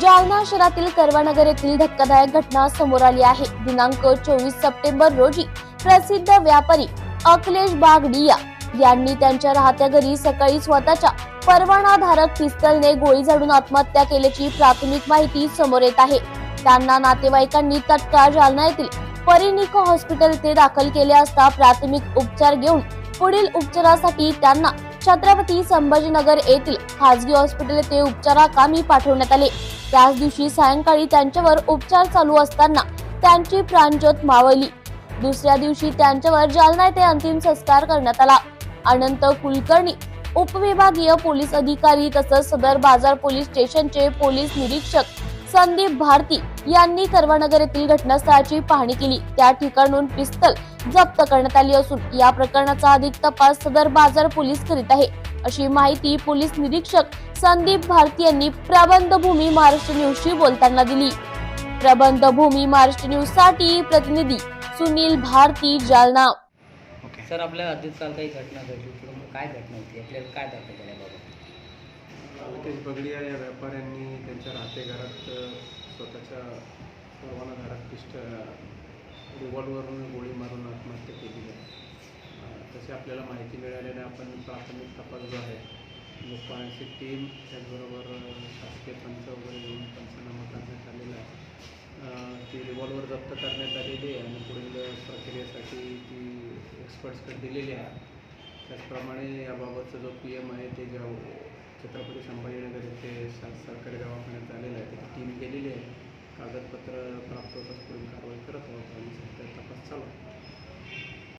जालना शहरातील करवानगर येथील धक्कादायक घटना समोर आली आहे. दिनांक चोवीस सप्टेंबर रोजी प्रसिद्ध व्यापारी अखिलेश बागडिया यांनी त्यांच्या राहत्या घरी सकाळी स्वतःच्या परवानाधारक पिस्तलने गोळी झाडून आत्महत्या केल्याची प्राथमिक माहिती समोर येत आहे. त्यांना नातेवाईकांनी तत्काळ जालना येथील परिनिक हॉस्पिटल ते दाखल केले असता प्राथमिक उपचार घेऊन पुढील उपचारासाठी त्यांना छत्रपती संभाजीनगर येथील खासगी हॉस्पिटल येथे उपचाराकामी पाठवण्यात आले. त्याच दिवशी सायंकाळी त्यांच्यावर उपचार चालू असताना त्यांची प्राणज्योत मावळली. दुसऱ्या दिवशी त्यांच्यावर जालना येथे अंतिम संस्कार करण्यात आला. अनंत कुलकर्णी उपविभागीय पोलीस अधिकारी तसंच सदर बाजार पोलीस स्टेशनचे पोलीस निरीक्षक संदीप भारती यांनी कर्वानगर येथील घटनास्थळाची पाहणी केली. त्या ठिकाणून पिस्तल जप्त करण्यात आली असून या प्रकरणाचा अधिक तपास सदर बाजार पोलीस करीत आहे. अशी माहिती पोलीस निरीक्षक संदीप भारती यांनी प्रबंधभूमी महाराष्ट्र न्यूजशी बोलताना दिली. प्रबंधभूमी महाराष्ट्र न्यूजसाठी प्रतिनिधी सुनील भारती जालना. सर आपल्या हद्दीत काल काही घटना घडली होती. मग काय घटना होती? आपल्याला काय दाखल केल्याबाबत नितेश बगडिया या व्यापाऱ्यांनी त्यांच्या राहते घरात स्वतःच्या परवानाधारक पिस्ट रिव्हॉल्वरनं गोळी मारून आत्महत्या केली आहे. तसे तशी आपल्याला माहिती मिळाल्याने आपण प्राथमिक तपास जो आहे लोकांची टीम त्याचबरोबर शासकीय पंच वगैरे घेऊन पंचनामा करण्यात आलेला आहे. ती रिव्हॉल्वर जप्त करण्यात आलेली आहे आणि पुढील प्रक्रियेसाठी ती एक्सपर्ट्सकडे दिलेली आहे. त्याचप्रमाणे याबाबतचा जो पी एम आहे ते ज्या छत्रपती संभाजीनगर येथे सरकारी दवाखान्यात आलेलं आहे. त्याची टीम गेलेली आहे. कागदपत्र प्राप्त होताच पुढील कारवाई